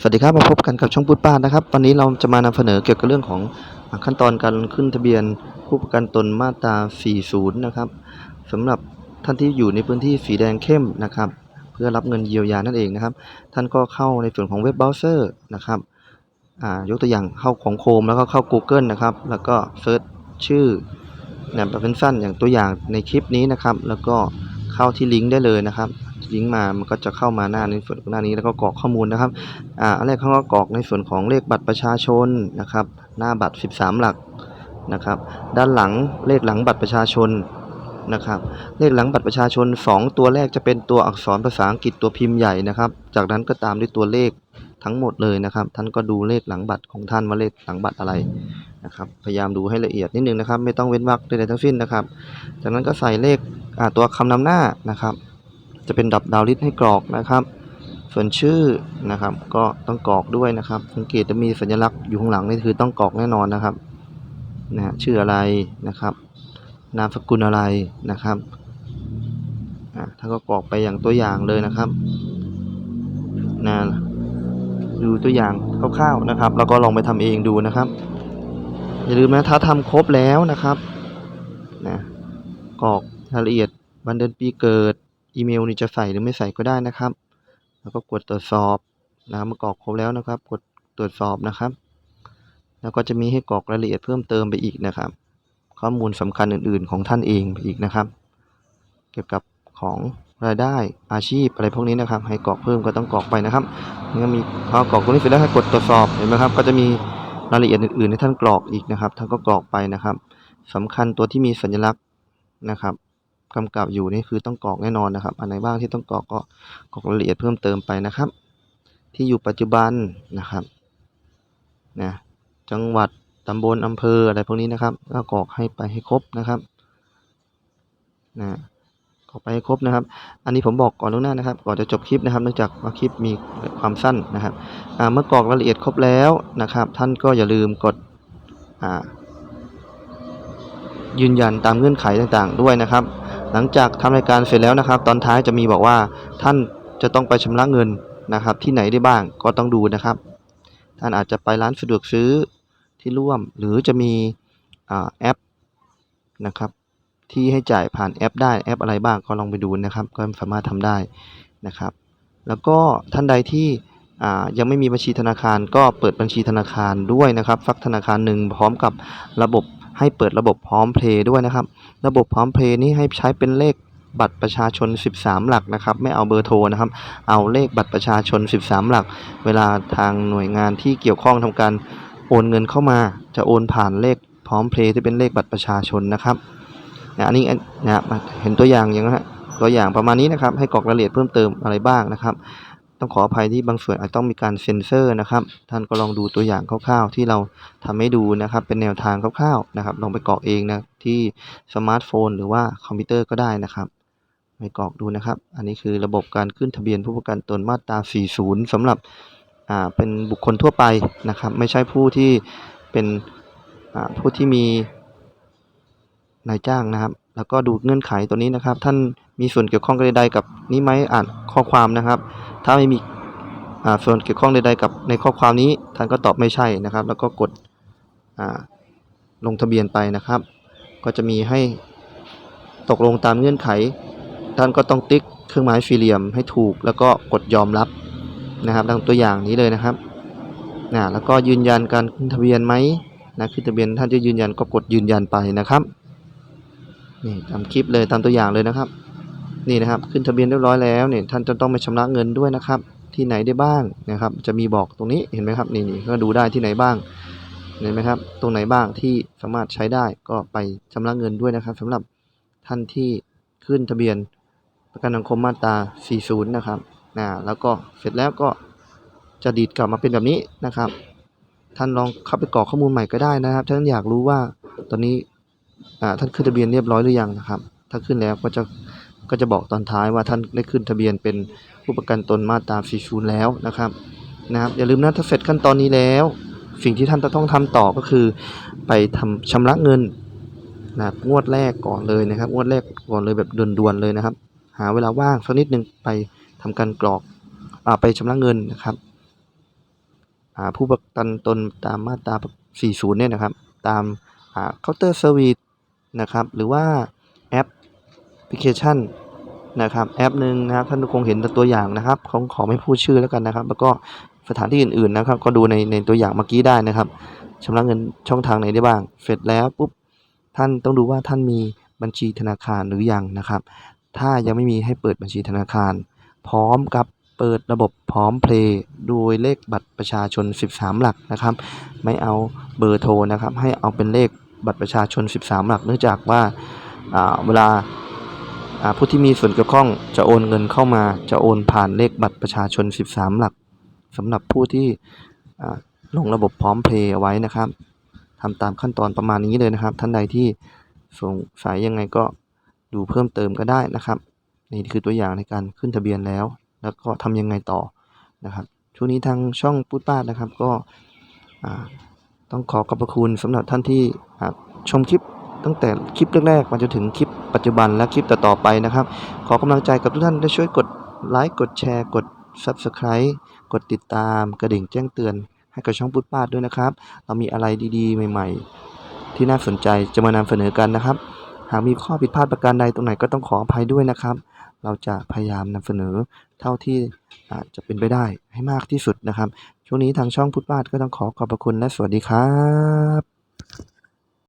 สวัสดีครับมาพบกันกับช่องพูดป้านะครับ วันนี้เราจะมานำเสนอเกี่ยวกับเรื่องของขั้นตอนการขึ้นทะเบียนผู้ประกันตนมาตรา 40 นะครับสำหรับท่านที่อยู่ในพื้นที่สีแดงเข้มนะครับ เพื่อรับเงินเยียวยานั่นเองนะครับ ท่านก็เข้าในส่วนของเว็บเบราว์เซอร์นะครับยกตัวอย่างเข้าของโคมแล้วก็เข้า Google นะครับ แล้วก็เซิร์ชชื่อแบบเป็นสั้นอย่างตัวอย่างในคลิปนี้นะครับ แล้วก็เข้าที่ลิงก์ได้เลยนะครับ ลิงก์มา มันก็จะเข้ามาหน้าในส่วนของหน้านี้แล้วก็กรอกข้อมูลนะครับ อ่า อันแรกเขาก็กรอกในส่วนของเลขบัตรประชาชนนะครับ หน้าบัตร 13 หลักนะครับ ด้านหลังเลขหลังบัตรประชาชนนะครับ เลขหลังบัตรประชาชน 2 ตัวแรกจะเป็นตัวอักษรภาษาอังกฤษตัวพิมพ์ใหญ่นะครับ จากนั้นก็ตามด้วยตัวเลขทั้งหมดเลยนะครับ ท่านก็ดูเลขหลังบัตรของท่านว่าเลขหลังบัตรอะไรนะครับ พยายามดูให้ละเอียดนิดนึงนะครับ ไม่ต้องเว้นวรรคใดๆทั้งสิ้นนะครับ จากนั้นก็ใส่เลขอ่าตัวคำนำหน้านะครับ จะเป็นดับดาวลิสต์ให้กรอกนะครับ ส่วนชื่อนะครับ ก็ต้องกรอกด้วยนะครับ สังเกตจะมีสัญลักษณ์อยู่ข้างหลังนี่คือต้องกรอกแน่นอนนะครับนะฮะชื่ออะไรนะครับ นามสกุลอะไรนะครับอ่าท่านก็กรอกไปอย่างตัวอย่างเลยนะครับนะดูตัวอย่างคร่าวๆนะครับ แล้วก็ลองไปทำเองดูนะครับ อย่าลืมนะถ้าทำครบแล้วนะครับนะกรอกรายละเอียดวันเดือนปีเกิด อีเมลนี่จะใส่หรือไม่ใส่ก็ได้นะครับ แล้วก็กดตรวจสอบนะเมื่อกรอกครบแล้วนะครับ กดตรวจสอบนะครับ แล้วก็จะมีให้กรอกรายละเอียดเพิ่มเติมไปอีกนะครับ ข้อมูลสำคัญอื่น ๆ ของท่านเองไปอีกนะครับ เกี่ยวกับของรายได้อาชีพอะไรพวกนี้นะครับ ให้กรอกเพิ่มก็ต้องกรอกไปนะครับนี่ก็มีพอกรอกตรงนี้เสร็จแล้วให้กดตรวจสอบเห็นไหมครับ ก็จะมีรายละเอียดอื่นๆให้ท่านกรอกอีกนะครับ ท่านก็กรอกไปนะครับสำคัญตัวที่มีสัญลักษณ์นะครับ กำกับอยู่นี่คือต้องกรอกแน่นอนนะครับ อันไหนบ้างที่ต้องกรอกก็กรอกรายละเอียดเพิ่มเติมไปนะครับ ที่อยู่ปัจจุบันนะครับนะจังหวัดตำบลอำเภออะไรพวกนี้นะครับ ก็กรอกให้ไปให้ครบนะครับนะกรอกไปให้ครบนะครับ อันนี้ผมบอกก่อนล่วงหน้านะครับ ก่อนจะจบคลิปนะครับ เนื่องจากว่าคลิปมีความสั้นนะครับเมื่อกรอกรายละเอียดครบแล้วนะครับ ท่านก็อย่าลืมกดอ่ายืนยันตามเงื่อนไขต่างๆด้วยนะครับ หลังจากทำรายการเสร็จแล้วนะครับ ตอนท้ายจะมีบอกว่าท่านจะต้องไปชำระเงินนะครับ ที่ไหนได้บ้างก็ต้องดูนะครับ ท่านอาจจะไปร้านสะดวกซื้อที่ร่วม หรือจะมีอแอปนะครับที่ให้จ่ายผ่านแอปได้แอปอะไรบ้างก็ลองไปดูนะครับ ก็สามารถทำได้นะครับ แล้วก็ท่านใดที่ยังไม่มีบัญชีธนาคารก็เปิดบัญชีธนาคารด้วยนะครับสักธนาคารหนึ่งพร้อมกับระบบ ให้เปิดระบบพร้อมเพลย์ด้วยนะครับ ระบบพร้อมเพลย์นี้ให้ใช้เป็นเลขบัตรประชาชน 13 หลักนะครับ ไม่เอาเบอร์โทรนะครับ เอาเลขบัตรประชาชน 13 หลัก เวลาทางหน่วยงานที่เกี่ยวข้องทำการโอนเงินเข้ามา จะโอนผ่านเลขพร้อมเพลย์ที่เป็นเลขบัตรประชาชนนะครับนะอันนี้นะเห็นตัวอย่างอย่างนะฮะตัวอย่างประมาณนี้นะครับ ให้กรอกรายละเอียดเพิ่มเติมอะไรบ้างนะครับ ต้องขออภัยที่บางส่วนอาจต้องมีการเซ็นเซอร์นะครับ ท่านก็ลองดูตัวอย่างคร่าวๆ ที่เราทำให้ดูนะครับ เป็นแนวทางคร่าวๆนะครับ ลองไปกรอกเองนะที่สมาร์ทโฟน หรือว่าคอมพิวเตอร์ก็ได้นะครับไปกรอกดูนะครับ อันนี้คือระบบการขึ้นทะเบียนผู้ประกันตนมาตรา 40สำหรับอ่าเป็นบุคคลทั่วไปนะครับ ไม่ใช่ผู้ที่เป็นอ่าผู้ที่มีนายจ้างนะครับ แล้วก็ดูเงื่อนไขตัวนี้นะครับ ท่าน มีส่วนเกี่ยวข้องใดๆกับนี้ไหมอ่านข้อความนะครับ ถ้าไม่มีอ่าส่วนเกี่ยวข้องใดๆกับในข้อความนี้ท่านก็ตอบไม่ใช่นะครับ แล้วก็กดอ่าลงทะเบียนไปนะครับ ก็จะมีให้ตกลงตามเงื่อนไข ท่านก็ต้องติ๊กเครื่องหมายสี่เหลี่ยมให้ถูก แล้วก็กดยอมรับนะครับดังตัวอย่างนี้เลยนะครับนะแล้วก็ยืนยันการขึ้นทะเบียนไหมนะขึ้นทะเบียนท่านจะยืนยันก็กดยืนยันไปนะครับนี่ตามคลิปเลยตามตัวอย่างเลยนะครับ นี่นะครับ ขึ้นทะเบียนเรียบร้อยแล้วเนี่ยท่านจะต้องไปชำระเงินด้วยนะครับ ที่ไหนได้บ้างนะครับ จะมีบอกตรงนี้เห็นไหมครับนี่นี่ก็ดูได้ที่ไหนบ้างเห็นไหมครับ ตรงไหนบ้างที่สามารถใช้ได้ก็ไปชำระเงินด้วยนะครับสำหรับท่านที่ขึ้นทะเบียนประกันสังคมมาตรา 40 นะครับนะแล้วก็เสร็จแล้วก็จะดีดกลับมาเป็นแบบนี้นะครับ ท่านลองเข้าไปกรอกข้อมูลใหม่ก็ได้นะครับท่านอยากรู้ว่าตอนนี้ท่านขึ้นทะเบียนเรียบร้อยหรือยังนะครับ ถ้าขึ้นแล้วก็จะ ก็จะบอกตอนท้ายว่าท่านได้ขึ้นทะเบียนเป็นผู้ประกันตนมาตรา40แล้วนะครับนะครับอย่าลืมนะถ้าเสร็จขั้นตอนนี้แล้ว สิ่งที่ท่านจะต้องทำต่อก็คือ ไปทำชำระเงินนะงวดแรกก่อนเลยนะครับ งวดแรกก่อนเลยแบบด่วนๆเลยนะครับ หาเวลาว่างสักนิดหนึ่งไปทำการกรอกอไปชำระเงินนะครับผู้ประกันตนตามมาตรา 40 เนี่ยนะครับ ตามเคาน์เตอร์เซอร์วิสนะครับ หรือว่าแอป พลิเคชันนะครับแอปหนึ่งนะครับท่านคงเห็นตัวอย่างนะครับของขอไม่พูดชื่อแล้วกันนะครับ แล้วก็สถานที่อื่นๆนะครับ ก็ดูในในตัวอย่างเมื่อกี้ได้นะครับชำระเงินช่องทางไหนได้บ้างเสร็จแล้วปุ๊บท่านต้องดูว่าท่านมีบัญชีธนาคารหรือยังนะครับ ถ้ายังไม่มีให้เปิดบัญชีธนาคาร พร้อมกับเปิดระบบพร้อมเพลย์โดยเลขบัตรประชาชน 13 หลักนะครับ ไม่เอาเบอร์โทรนะครับ ให้เอาเป็นเลขบัตรประชาชน 13 หลัก เนื่องจากว่าอ่าเวลา ผู้ที่มีส่วนเกี่ยวข้องจะโอนเงินเข้ามา จะโอนผ่านเลขบัตรประชาชน 13 หลักสำหรับผู้ที่ลงระบบพร้อมเพลย์เอาไว้นะครับทำตามขั้นตอนประมาณนี้เลยนะครับ ท่านใดที่สงสัยยังไงก็ดูเพิ่มเติมก็ได้นะครับ นี่คือตัวอย่างในการขึ้นทะเบียนแล้ว แล้วก็ทำยังไงต่อนะครับช่วงนี้ทางช่องพูดป้าดนะครับก็ต้องขอขอบพระคุณสำหรับท่านที่ชมคลิป ตั้งแต่คลิปแรกๆมาจนถึงคลิปปัจจุบันและคลิปต่อๆไปนะครับ ขอกำลังใจกับทุกท่านได้ช่วยกดไลค์กดแชร์ กด Subscribe กดติดตามกระดิ่งแจ้งเตือน ให้กับช่องพูดป้าดด้วยนะครับ เรามีอะไรดีๆ ใหม่ๆ ที่น่าสนใจจะมานำเสนอกันนะครับ หากมีข้อผิดพลาดประการใดตรงไหนก็ต้องขออภัยด้วยนะครับ เราจะพยายามนำเสนอเท่าที่จจะเป็นไปได้ให้มากที่สุดนะครับ ช่วงนี้ทางช่องพุทธบาทก็ต้องขอขอบพระคุณและสวัสดีครับ